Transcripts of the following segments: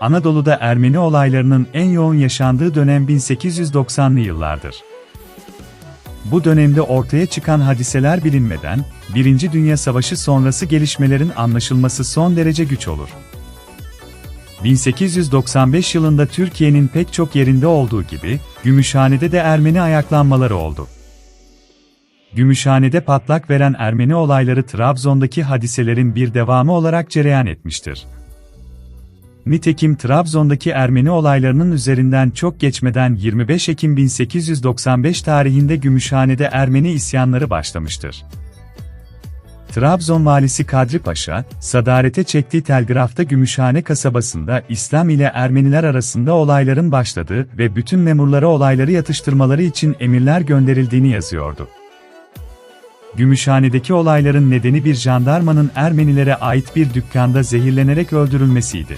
Anadolu'da Ermeni olaylarının en yoğun yaşandığı dönem 1890'lı yıllardır. Bu dönemde ortaya çıkan hadiseler bilinmeden, Birinci Dünya Savaşı sonrası gelişmelerin anlaşılması son derece güç olur. 1895 yılında Türkiye'nin pek çok yerinde olduğu gibi, Gümüşhane'de de Ermeni ayaklanmaları oldu. Gümüşhane'de patlak veren Ermeni olayları Trabzon'daki hadiselerin bir devamı olarak cereyan etmiştir. Nitekim Trabzon'daki Ermeni olaylarının üzerinden çok geçmeden 25 Ekim 1895 tarihinde Gümüşhane'de Ermeni isyanları başlamıştır. Trabzon valisi Kadri Paşa, sadarete çektiği telgrafta Gümüşhane kasabasında İslam ile Ermeniler arasında olayların başladığı ve bütün memurlara olayları yatıştırmaları için emirler gönderildiğini yazıyordu. Gümüşhane'deki olayların nedeni bir jandarmanın Ermenilere ait bir dükkanda zehirlenerek öldürülmesiydi.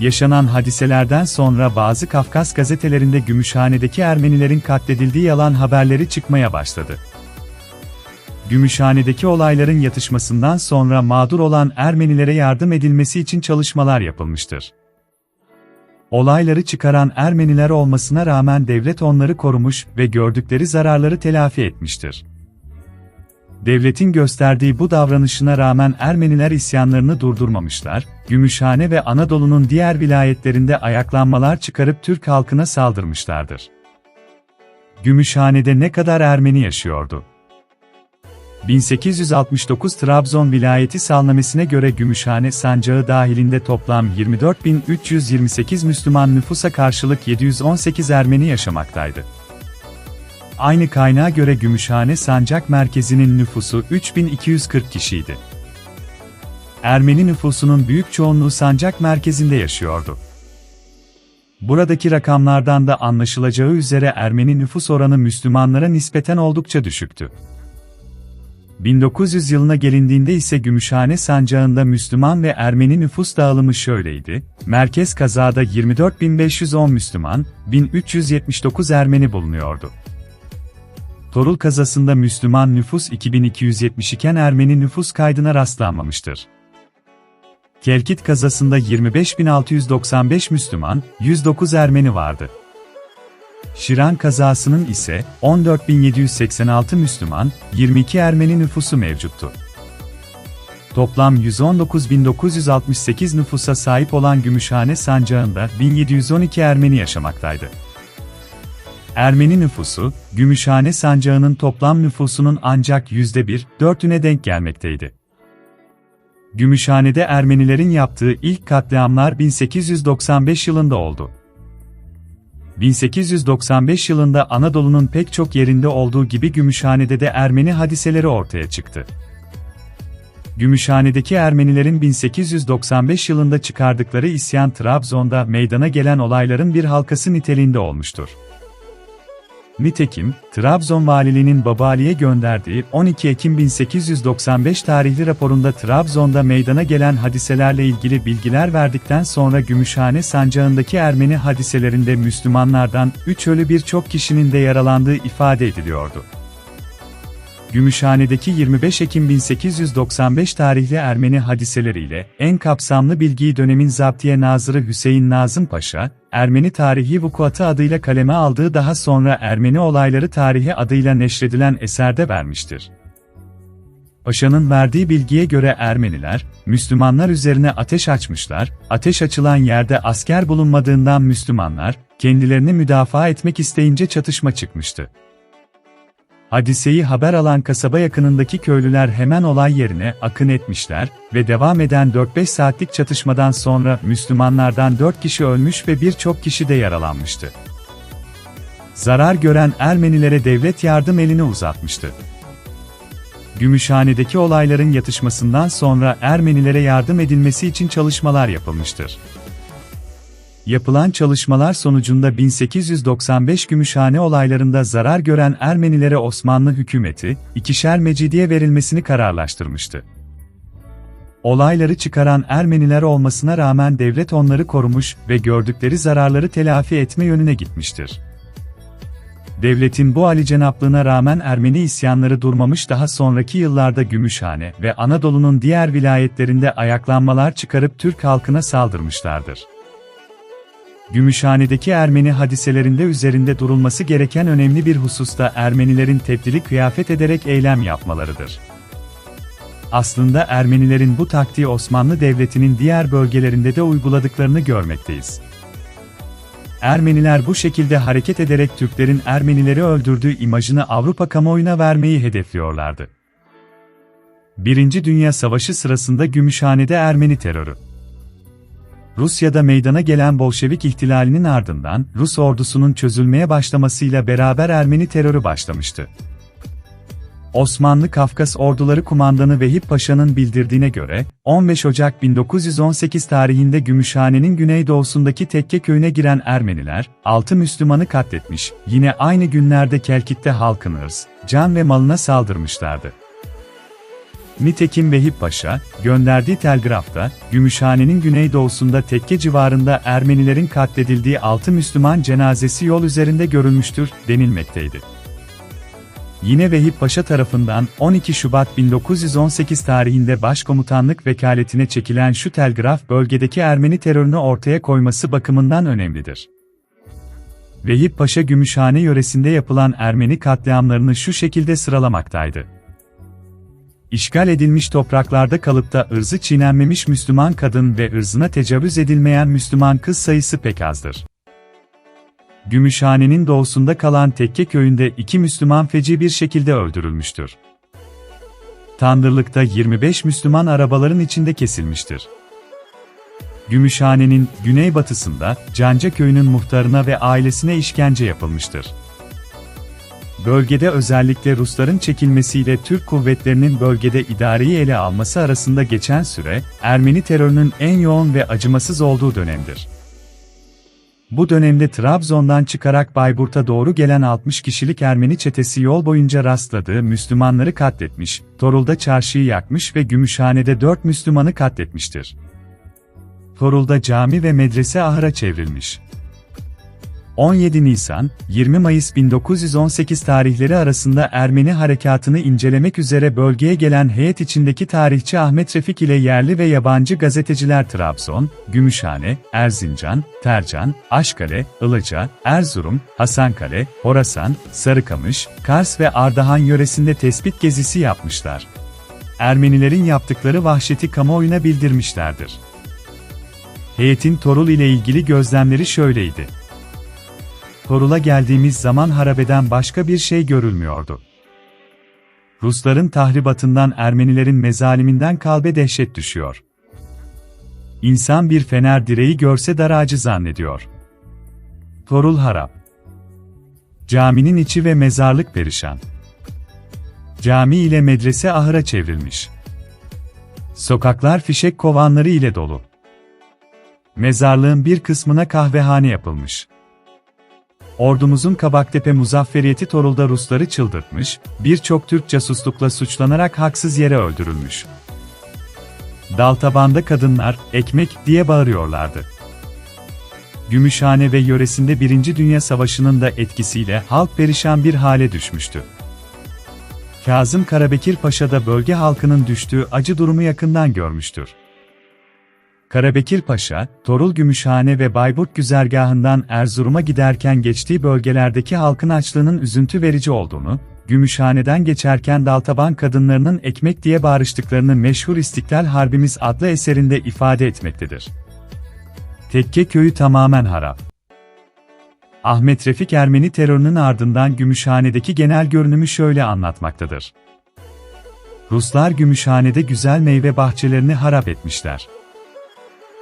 Yaşanan hadiselerden sonra bazı Kafkas gazetelerinde Gümüşhane'deki Ermenilerin katledildiği yalan haberleri çıkmaya başladı. Gümüşhane'deki olayların yatışmasından sonra mağdur olan Ermenilere yardım edilmesi için çalışmalar yapılmıştır. Olayları çıkaran Ermeniler olmasına rağmen devlet onları korumuş ve gördükleri zararları telafi etmiştir. Devletin gösterdiği bu davranışına rağmen Ermeniler isyanlarını durdurmamışlar, Gümüşhane ve Anadolu'nun diğer vilayetlerinde ayaklanmalar çıkarıp Türk halkına saldırmışlardır. Gümüşhane'de ne kadar Ermeni yaşıyordu? 1869 Trabzon vilayeti salnamesine göre Gümüşhane sancağı dahilinde toplam 24.328 Müslüman nüfusa karşılık 718 Ermeni yaşamaktaydı. Aynı kaynağa göre Gümüşhane Sancak Merkezi'nin nüfusu 3240 kişiydi. Ermeni nüfusunun büyük çoğunluğu Sancak Merkezi'nde yaşıyordu. Buradaki rakamlardan da anlaşılacağı üzere Ermeni nüfus oranı Müslümanlara nispeten oldukça düşüktü. 1900 yılına gelindiğinde ise Gümüşhane Sancağı'nda Müslüman ve Ermeni nüfus dağılımı şöyleydi. Merkez kazada 24.510 Müslüman, 1379 Ermeni bulunuyordu. Torul kazasında Müslüman nüfus 2270 iken Ermeni nüfus kaydına rastlanmamıştır. Kelkit kazasında 25.695 Müslüman, 109 Ermeni vardı. Şiran kazasının ise 14.786 Müslüman, 22 Ermeni nüfusu mevcuttu. Toplam 119.968 nüfusa sahip olan Gümüşhane Sancağı'nda 1712 Ermeni yaşamaktaydı. Ermeni nüfusu, Gümüşhane Sancağı'nın toplam nüfusunun ancak %1, 4'üne denk gelmekteydi. Gümüşhane'de Ermenilerin yaptığı ilk katliamlar 1895 yılında oldu. 1895 yılında Anadolu'nun pek çok yerinde olduğu gibi Gümüşhane'de de Ermeni hadiseleri ortaya çıktı. Gümüşhane'deki Ermenilerin 1895 yılında çıkardıkları isyan Trabzon'da meydana gelen olayların bir halkası niteliğinde olmuştur. Nitekim, Trabzon Valiliğinin Babali'ye gönderdiği 12 Ekim 1895 tarihli raporunda Trabzon'da meydana gelen hadiselerle ilgili bilgiler verdikten sonra Gümüşhane Sancağı'ndaki Ermeni hadiselerinde Müslümanlardan 3 ölü birçok kişinin de yaralandığı ifade ediliyordu. Gümüşhane'deki 25 Ekim 1895 tarihli Ermeni hadiseleriyle en kapsamlı bilgiyi dönemin Zaptiye Nazırı Hüseyin Nazım Paşa, Ermeni Tarihi Vukuatı adıyla kaleme aldığı daha sonra Ermeni Olayları Tarihi adıyla neşredilen eserde vermiştir. Paşa'nın verdiği bilgiye göre Ermeniler, Müslümanlar üzerine ateş açmışlar, ateş açılan yerde asker bulunmadığından Müslümanlar, kendilerini müdafaa etmek isteyince çatışma çıkmıştı. Hadiseyi haber alan kasaba yakınındaki köylüler hemen olay yerine akın etmişler ve devam eden 4-5 saatlik çatışmadan sonra Müslümanlardan 4 kişi ölmüş ve birçok kişi de yaralanmıştı. Zarar gören Ermenilere devlet yardım elini uzatmıştı. Gümüşhane'deki olayların yatışmasından sonra Ermenilere yardım edilmesi için çalışmalar yapılmıştır. Yapılan çalışmalar sonucunda 1895 Gümüşhane olaylarında zarar gören Ermenilere Osmanlı hükümeti, ikişer mecidiye verilmesini kararlaştırmıştı. Olayları çıkaran Ermeniler olmasına rağmen devlet onları korumuş ve gördükleri zararları telafi etme yönüne gitmiştir. Devletin bu alicenaplığına rağmen Ermeni isyanları durmamış daha sonraki yıllarda Gümüşhane ve Anadolu'nun diğer vilayetlerinde ayaklanmalar çıkarıp Türk halkına saldırmışlardır. Gümüşhane'deki Ermeni hadiselerinde üzerinde durulması gereken önemli bir hususta Ermenilerin tepdili kıyafet ederek eylem yapmalarıdır. Aslında Ermenilerin bu taktiği Osmanlı Devleti'nin diğer bölgelerinde de uyguladıklarını görmekteyiz. Ermeniler bu şekilde hareket ederek Türklerin Ermenileri öldürdüğü imajını Avrupa kamuoyuna vermeyi hedefliyorlardı. Birinci Dünya Savaşı sırasında Gümüşhane'de Ermeni terörü. Rusya'da meydana gelen Bolşevik ihtilalinin ardından Rus ordusunun çözülmeye başlamasıyla beraber Ermeni terörü başlamıştı. Osmanlı Kafkas Orduları Kumandanı Vehip Paşa'nın bildirdiğine göre, 15 Ocak 1918 tarihinde Gümüşhane'nin güneydoğusundaki Tekke köyüne giren Ermeniler, 6 Müslümanı katletmiş, yine aynı günlerde Kelkit'te halkın ırz, can ve malına saldırmışlardı. Nitekim Vehip Paşa, gönderdiği telgrafta, Gümüşhane'nin güneydoğusunda Tekke civarında Ermenilerin katledildiği 6 Müslüman cenazesi yol üzerinde görülmüştür, denilmekteydi. Yine Vehip Paşa tarafından 12 Şubat 1918 tarihinde başkomutanlık vekaletine çekilen şu telgraf bölgedeki Ermeni terörünü ortaya koyması bakımından önemlidir. Vehip Paşa Gümüşhane yöresinde yapılan Ermeni katliamlarını şu şekilde sıralamaktaydı. İşgal edilmiş topraklarda kalıp da ırzı çiğnenmemiş Müslüman kadın ve ırzına tecavüz edilmeyen Müslüman kız sayısı pek azdır. Gümüşhane'nin doğusunda kalan Tekke köyünde iki Müslüman feci bir şekilde öldürülmüştür. Tandırlıkta 25 Müslüman arabaların içinde kesilmiştir. Gümüşhane'nin güneybatısında Canca köyünün muhtarına ve ailesine işkence yapılmıştır. Bölgede özellikle Rusların çekilmesiyle Türk kuvvetlerinin bölgede idareyi ele alması arasında geçen süre, Ermeni terörünün en yoğun ve acımasız olduğu dönemdir. Bu dönemde Trabzon'dan çıkarak Bayburt'a doğru gelen 60 kişilik Ermeni çetesi yol boyunca rastladığı Müslümanları katletmiş, Torul'da çarşıyı yakmış ve Gümüşhane'de 4 Müslümanı katletmiştir. Torul'da cami ve medrese ahıra çevrilmiş. 17 Nisan, 20 Mayıs 1918 tarihleri arasında Ermeni harekatını incelemek üzere bölgeye gelen heyet içindeki tarihçi Ahmet Refik ile yerli ve yabancı gazeteciler Trabzon, Gümüşhane, Erzincan, Tercan, Aşkale, Ilıca, Erzurum, Hasankale, Horasan, Sarıkamış, Kars ve Ardahan yöresinde tespit gezisi yapmışlar. Ermenilerin yaptıkları vahşeti kamuoyuna bildirmişlerdir. Heyetin Torul ile ilgili gözlemleri şöyleydi. Torul'a geldiğimiz zaman harabeden başka bir şey görülmüyordu. Rusların tahribatından Ermenilerin mezaliminden kalbe dehşet düşüyor. İnsan bir fener direği görse daracı zannediyor. Torul harap. Caminin içi ve mezarlık perişan. Cami ile medrese ahıra çevrilmiş. Sokaklar fişek kovanları ile dolu. Mezarlığın bir kısmına kahvehane yapılmış. Ordumuzun Kabaktepe muzafferiyeti Torul'da Rusları çıldırtmış, birçok Türk casuslukla suçlanarak haksız yere öldürülmüş. Daltabanda kadınlar, ekmek diye bağırıyorlardı. Gümüşhane ve yöresinde Birinci Dünya Savaşı'nın da etkisiyle halk perişan bir hale düşmüştü. Kazım Karabekir Paşa da bölge halkının düştüğü acı durumu yakından görmüştür. Karabekir Paşa, Torul Gümüşhane ve Bayburt güzergahından Erzurum'a giderken geçtiği bölgelerdeki halkın açlığının üzüntü verici olduğunu, Gümüşhane'den geçerken daltaban kadınlarının ekmek diye bağırıştıklarını meşhur İstiklal Harbimiz adlı eserinde ifade etmektedir. Tekke köyü tamamen harap. Ahmet Refik Ermeni terörünün ardından Gümüşhane'deki genel görünümü şöyle anlatmaktadır. Ruslar Gümüşhane'de güzel meyve bahçelerini harap etmişler.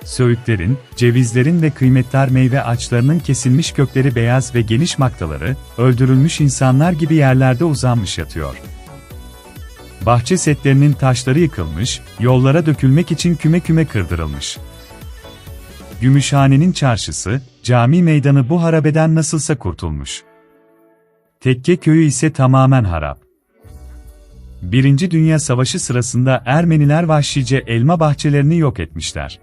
Söğütlerin, cevizlerin ve kıymetler meyve ağaçlarının kesilmiş kökleri beyaz ve geniş maktaları, öldürülmüş insanlar gibi yerlerde uzanmış yatıyor. Bahçe setlerinin taşları yıkılmış, yollara dökülmek için küme küme kırdırılmış. Gümüşhane'nin çarşısı, cami meydanı bu harabeden nasılsa kurtulmuş. Tekke köyü ise tamamen harap. Birinci Dünya Savaşı sırasında Ermeniler vahşice elma bahçelerini yok etmişler.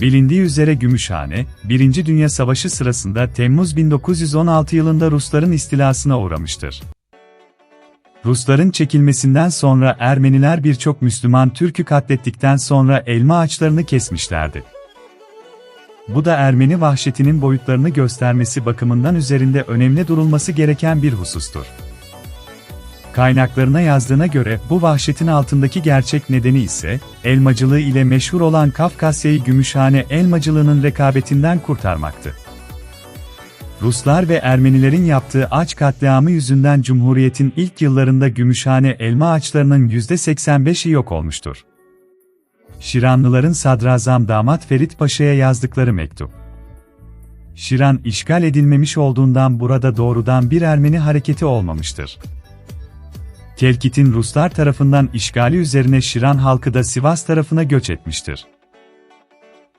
Bilindiği üzere Gümüşhane, 1. Dünya Savaşı sırasında Temmuz 1916 yılında Rusların istilasına uğramıştır. Rusların çekilmesinden sonra Ermeniler birçok Müslüman Türk'ü katlettikten sonra elma ağaçlarını kesmişlerdi. Bu da Ermeni vahşetinin boyutlarını göstermesi bakımından üzerinde önemli durulması gereken bir husustur. Kaynaklarına yazdığına göre bu vahşetin altındaki gerçek nedeni ise, elmacılığı ile meşhur olan Kafkasya'yı Gümüşhane elmacılığının rekabetinden kurtarmaktı. Ruslar ve Ermenilerin yaptığı aç katliamı yüzünden Cumhuriyet'in ilk yıllarında Gümüşhane elma ağaçlarının %85'i yok olmuştur. Şiranlıların Sadrazam Damat Ferit Paşa'ya yazdıkları mektup. Şiran işgal edilmemiş olduğundan burada doğrudan bir Ermeni hareketi olmamıştır. Telkit'in Ruslar tarafından işgali üzerine Şiran halkı da Sivas tarafına göç etmiştir.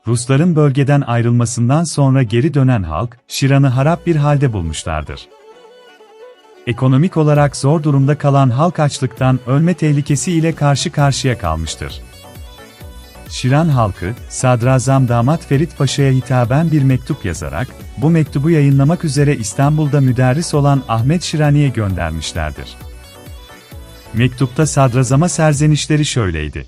Rusların bölgeden ayrılmasından sonra geri dönen halk, Şiran'ı harap bir halde bulmuşlardır. Ekonomik olarak zor durumda kalan halk açlıktan ölme tehlikesi ile karşı karşıya kalmıştır. Şiran halkı, Sadrazam Damat Ferit Paşa'ya hitaben bir mektup yazarak, bu mektubu yayınlamak üzere İstanbul'da müderris olan Ahmet Şirani'ye göndermişlerdir. Mektupta sadrazama serzenişleri şöyleydi.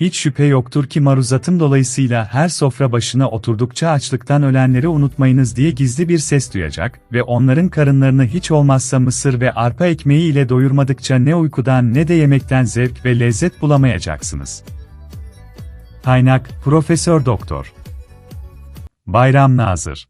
Hiç şüphe yoktur ki maruzatım dolayısıyla her sofra başına oturdukça açlıktan ölenleri unutmayınız diye gizli bir ses duyacak ve onların karınlarını hiç olmazsa mısır ve arpa ekmeği ile doyurmadıkça ne uykudan ne de yemekten zevk ve lezzet bulamayacaksınız. Kaynak, Profesör Doktor Bayram Nazır